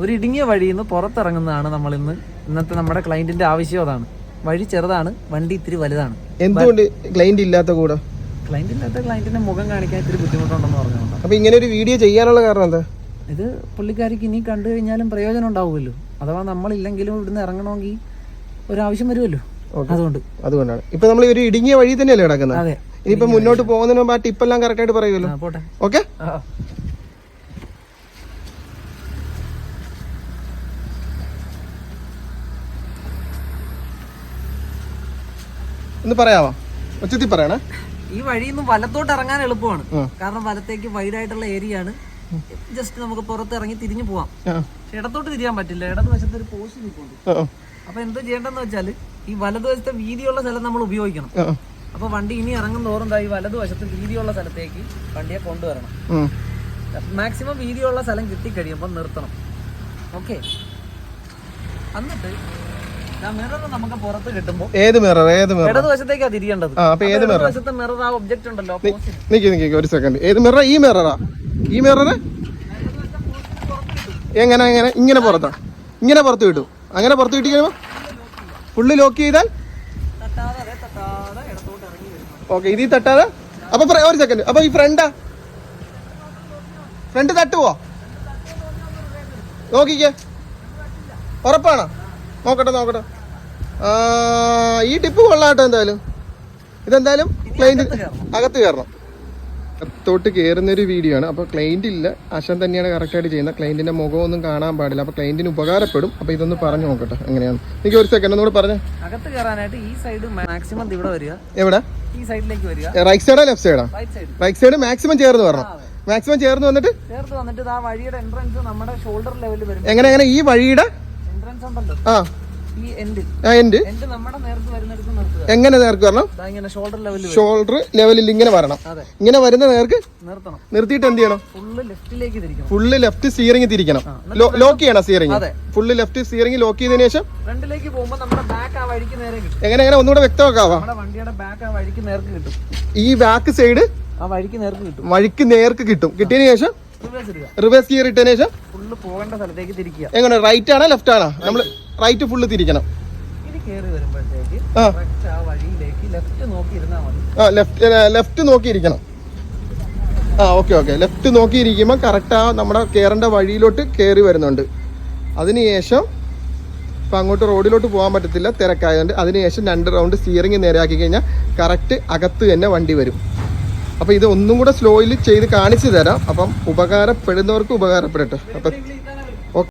ഒരു ഇടുങ്ങിയ വഴിയിൽ നിന്ന് പുറത്തിറങ്ങുന്നതാണ് നമ്മൾ ഇന്ന്. ഇന്നത്തെ നമ്മുടെ ക്ലയന്റിന്റെ ആവശ്യം അതാണ്. വഴി ചെറുതാണ് വണ്ടി ഇത്തിരി വലുതാണ്. എന്തുകൊണ്ട് ക്ലൈന്റ് ഇല്ലാത്ത കൂടെ? ക്ലയന്റ് ഇല്ലാത്ത ക്ലയന്റിന്റെ മുഖം കാണിക്കാൻ ഇത്തിരി ബുദ്ധിമുട്ടുണ്ടെന്ന് പറഞ്ഞുകൊണ്ട്. അപ്പൊ ഇങ്ങനെ ഒരു വീഡിയോ ചെയ്യാനുള്ള കാരണം എന്താ? ഇത് പുള്ളിക്കാരിക്ക് ഇനി കണ്ടു കഴിഞ്ഞാലും പ്രയോജനം ഉണ്ടാവുമല്ലോ. അഥവാ നമ്മളില്ലെങ്കിലും ഇവിടുന്ന് ഇറങ്ങണമെങ്കിൽ ഒരാവശ്യം വരുമല്ലോ. അതുകൊണ്ട്. അതുകൊണ്ടാണ്. ഇപ്പൊ നമ്മൾ ഒരു ഇടുങ്ങിയ വഴി തന്നെയല്ലേ കിടക്കുന്നത് ഇനിയിപ്പോ മുന്നോട്ട് പോകുന്നതിന് മുമ്പ് ആ ടിപ്പെല്ലാം കറക്റ്റ് ആയിട്ട് പറയുമല്ലോ. ഓക്കെ? ഒന്ന് പറയാവാ? ഉച്ചത്തിൽ പറയണേ. ഈ വഴിയിൽ നിന്ന് വലത്തോട്ട് ഇറങ്ങാൻ എളുപ്പമാണ്. കാരണം വലത്തേക്ക് വൈഡ് ആയിട്ടുള്ള ഏരിയ ആണ് ജസ്റ്റ് നമുക്ക് പുറത്ത് ഇറങ്ങി തിരിഞ്ഞു പോവാം. പക്ഷെ ഇടത്തോട്ട് തിരിയാൻ പറ്റില്ല. ഇടത് വശത്ത് ഒരു പോസ്റ്റ് ആ, അപ്പൊ എന്തോ ചെയ്യേണ്ടതെന്ന് വെച്ചാൽ ഈ വലതുവശത്തെ വീതിയുള്ള സ്ഥലം നമ്മൾ ഉപയോഗിക്കണം. അപ്പൊ വണ്ടി ഇനി ഇറങ്ങും തോറും ഈ വലതുവശത്ത് വീതിയുള്ള സ്ഥലത്തേക്ക് വണ്ടിയെ കൊണ്ടുവരണം. മാക്സിമം വീതിയുള്ള സ്ഥലം കിട്ടിക്കഴിയുമ്പോൾ നിർത്തണം. ഓക്കെ എന്നിട്ട് നമുക്ക് പുറത്ത് കിട്ടുമ്പോൾ ഏത് മിറർ ഏത് മിറർ ഇടതുവശത്തേക്കാ തിരിയേണ്ടത്. ആ അപ്പൊ ഏത് മിറർ മിറർ ആ ഒബ്ജക്റ്റ് ഉണ്ടല്ലോ opposite. നിക്ക് നിക്ക് ഒരു സെക്കൻഡ് ഏത് മിറർ ഈ മിററാ ഈ മിററ് എങ്ങനെ എങ്ങനെ? ഇങ്ങനെ പുറത്താ. ഇങ്ങനെ പുറത്ത് കിട്ടും. അങ്ങനെ പുറത്ത് കിട്ടി ഫുള്ള് ലോക്ക് ചെയ്താൽ? ഓക്കെ ഇതിൽ തട്ടാതെ അപ്പൊ ഒരു സെക്കൻഡ് അപ്പൊ ഈ ഫ്രണ്ടാ ഫ്രണ്ട് തട്ടുവോ? നോക്കിക്കേ. ഉറപ്പാണോ? നോക്കട്ടെ നോക്കട്ടെ. ഈ ടിപ്പ് കൊള്ളാട്ടോ എന്തായാലും. ഇതെന്തായാലും ക്ലൈന്റ് അകത്ത് കയറണം. അകത്തോട്ട് കയറുന്ന ഒരു വീഡിയോ ആണ്. അപ്പോൾ ക്ലൈന്റ് ഇല്ല. അശൻ തന്നെയാണ് കറക്റ്റായിട്ട് ചെയ്യുന്നത്. ക്ലൈന്റിന്റെ മുഖമൊന്നും കാണാൻ പാടില്ല. അപ്പോൾ ക്ലൈന്റിന് ഉപകാരപ്പെടും. അപ്പോൾ ഇതൊന്ന് പറഞ്ഞു നോക്കട്ടെ. എങ്ങനെയാണ്? എനിക്ക് ഒരു സെക്കൻഡ് ഒന്നുകൂടെ പറഞ്ഞേ. അകത്ത് കയറാനായിട്ട് ഈ സൈഡ് മാക്സിമം ഇവിടെ വരിക. എവിടെ? ഈ സൈഡിലേക്ക് വരിക. റൈറ്റ് സൈഡാ left സൈഡാ right side right side maximum ചേർന്ന് വരണം. മാക്സിമം ചേർന്ന് വന്നിട്ട്? ചേർത്ത് വന്നിട്ട് ആ വഴിയുടെ എൻട്രൻസ് നമ്മുടെ ഷോൾഡർ ലെവലിൽ വരും എങ്ങനെ എങ്ങനെ? ഈ വഴിയുടെ എൻട്രൻസ് ഉണ്ടല്ലോ ആ. ഈ എൻഡ് ആ എൻഡ് എൻഡ് നമ്മുടെ നേർക്ക് വരുന്നിടത്ത് നിർത്തുക. എങ്ങനെ നേർക്ക് വരണം? ഇങ്ങനെ ഷോൾഡർ ലെവലിൽ ഷോൾഡർ ലെവലിൽ ഇങ്ങനെ വരണം. ഇങ്ങനെ വരുന്ന നേർക്ക് നിർത്തണം. നിർത്തിയിട്ട് എന്ത് ചെയ്യണം? ഫുള്ള് ലെഫ്റ്റിലേക്ക് തിരിക്കണം. ഫുള്ള് ലെഫ്റ്റ് സ്റ്റിയറിംഗ് തിരിക്കണം. ലോക്ക് ചെയ്യണം steering. Full left steering lock ചെയ്തതിനു ശേഷം ഫ്രണ്ടിലേക്ക് പോകുമ്പോൾ നമ്മുടെ ബാക്ക് ആ വഴിക്ക് നേരെ കിട്ടും. എങ്ങനെ എങ്ങനെ? ഒന്നുകൂടെ വ്യക്തമാക്കാവാ? നമ്മുടെ വണ്ടിയുടെ ബാക്ക് ആ വഴിക്ക് നേർക്ക് കിട്ടും. ഈ ബാക്ക് സൈഡ് ആ വഴിക്ക് നേർക്ക് കിട്ടും. വഴിക്ക് നേർക്ക് കിട്ടും. കിട്ടിയതിനു ശേഷം റിവേഴ്സ് ഗിയർ ഇട്ടതിന് ശേഷം ഫുള്ള് പോകേണ്ട സ്ഥലത്തേക്ക് തിരിക്കുക. എങ്ങനെ? റൈറ്റ് ആണോ? ലെഫ്റ്റ് ആണോ? നമ്മൾ റൈറ്റ് ഫുള്ള് തിരിക്കണം. ലെഫ്റ്റ് നോക്കിയിരിക്കണം ആ. ഓക്കെ ഓക്കെ ലെഫ്റ്റ് നോക്കിയിരിക്കുമ്പോൾ കറക്റ്റ് ആ നമ്മുടെ കയറേണ്ട വഴിയിലോട്ട് കയറി വരുന്നുണ്ട്. അതിനുശേഷം ഇപ്പം അങ്ങോട്ട് റോഡിലോട്ട് പോകാൻ പറ്റത്തില്ല തിരക്കായതുകൊണ്ട്. അതിനുശേഷം രണ്ട് റൗണ്ട് സ്റ്റിയറിംഗ് നേരെയാക്കി കഴിഞ്ഞാൽ കറക്റ്റ് അകത്ത് തന്നെ വണ്ടി വരും. അപ്പോൾ ഇത് ഒന്നും കൂടെ സ്ലോയിൽ ചെയ്ത് കാണിച്ചു തരാം. അപ്പം ഉപകാരപ്പെടുന്നവർക്ക് ഉപകാരപ്പെടട്ടെ. അപ്പം